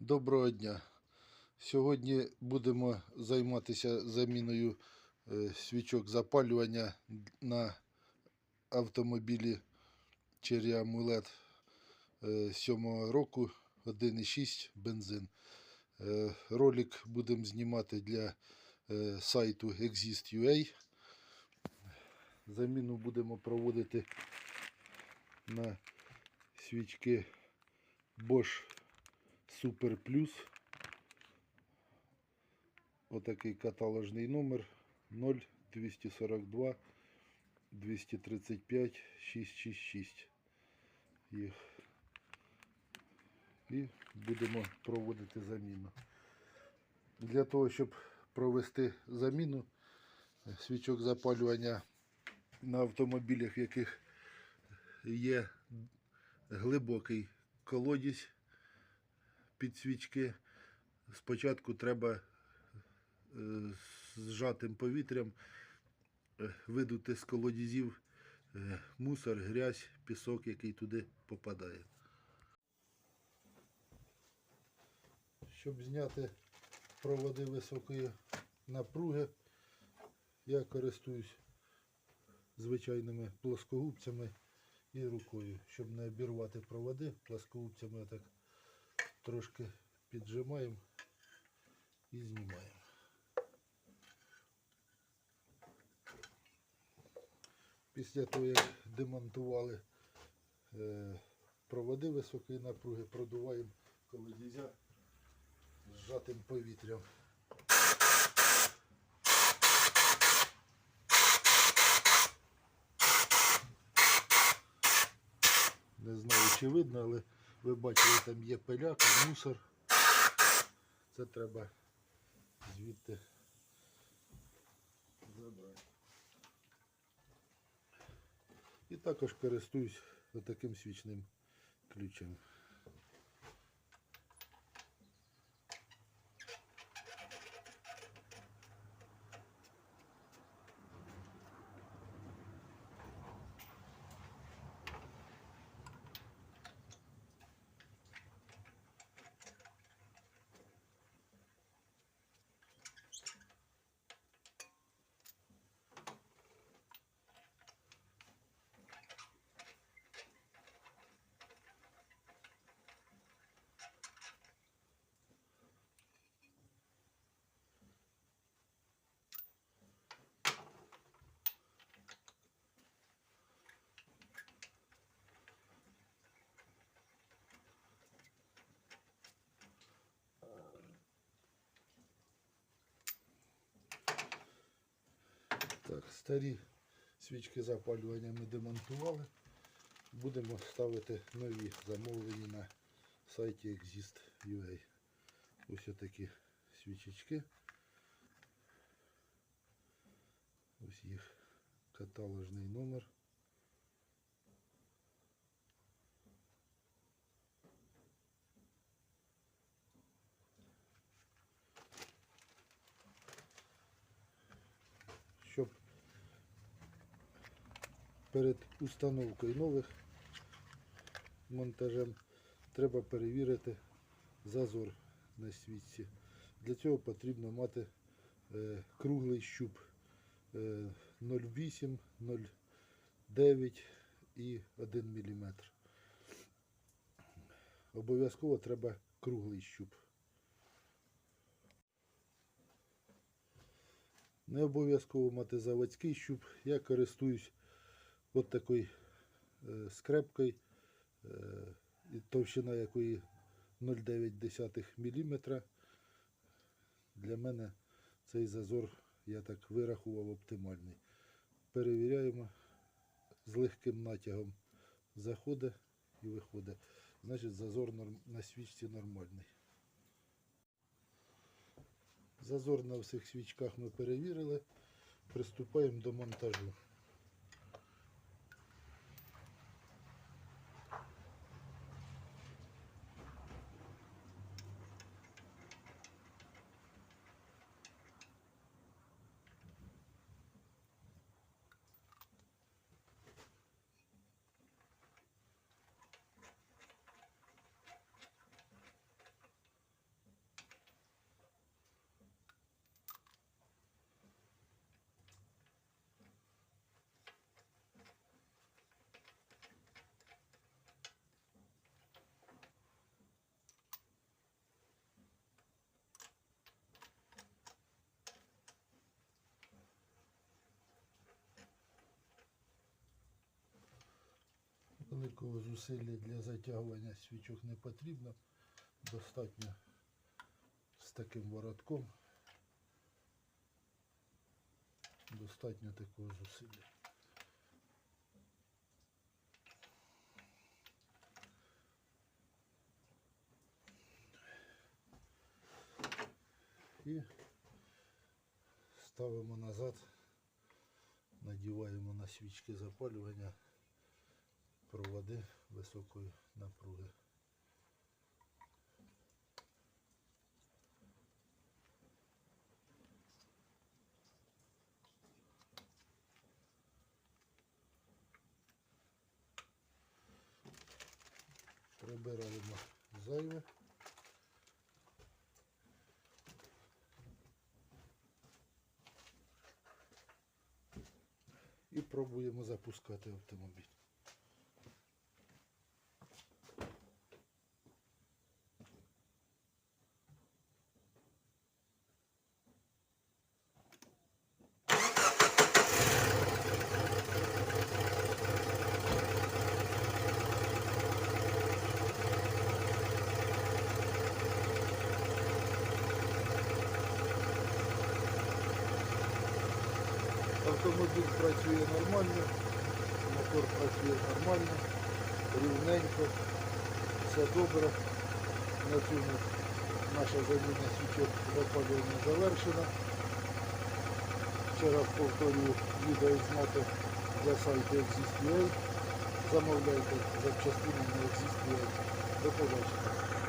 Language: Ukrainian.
Доброго дня. Сьогодні будемо займатися заміною е, свічок запалювання на автомобілі Cherry Amulet 7 року 1,6 бензин. Е, Ролик будемо знімати для е, сайту Exist.ua. Заміну будемо проводити на свічки Bosch Супер Плюс. Отакий каталожний номер 0242 235 666. Їх. І будемо проводити заміну. Для того, щоб провести заміну свічок запалювання на автомобілях, в яких є глибокий колодязь під свічки. Спочатку треба е, з зжатим повітрям е, видути з колодязів е, мусор, грязь, пісок, який туди попадає. Щоб зняти проводи високої напруги, я користуюсь звичайними плоскогубцями і рукою, щоб не обірвати проводи плоскогубцями так трошки піджимаємо і знімаємо. Після того, як демонтували е, проводи високої напруги, продуваємо колодязя зжатим повітрям. Не знаю, чи видно, але ви бачили, там є пиляка, мусор. Це треба звідти забрати. І також користуюсь таким свічним ключем. Так, старі свічки запалювання ми демонтували. Будемо ставити нові замовлені на сайті Exist.ua. Ось такі свічечки. Ось їх каталожний номер. Щоб перед установкою нових монтажем треба перевірити зазор на свічці. Для цього потрібно мати е, круглий щуп е, 0,8, 0,9 і 1 мм. Обов'язково треба круглий щуп. Не обов'язково мати заводський щуп. Я користуюсь от такою е, скрепкою, е, товщина якої 0,9 мм. Для мене цей зазор, я так вирахував, оптимальний. Перевіряємо з легким натягом. Заходить і виходить. Значить, зазор на свічці нормальний. Зазор на всіх свічках ми перевірили. Приступаємо до монтажу. Великого зусилля для затягування свічок не потрібно. Достатньо з таким воротком. Достатньо такого зусилля. І ставимо назад, надіваємо на свічки запалювання проводи високої напруги. Прибираємо зайве. І пробуємо запускати автомобіль. Автомобіль працює нормально, мотор працює нормально, рівненько, все добре. На цьому наша заміна свічок запалювання завершена. Ще раз повторюю, відео знято для сайту Exist.ua. Замовляйте запчастини на Exist.ua. До побачення.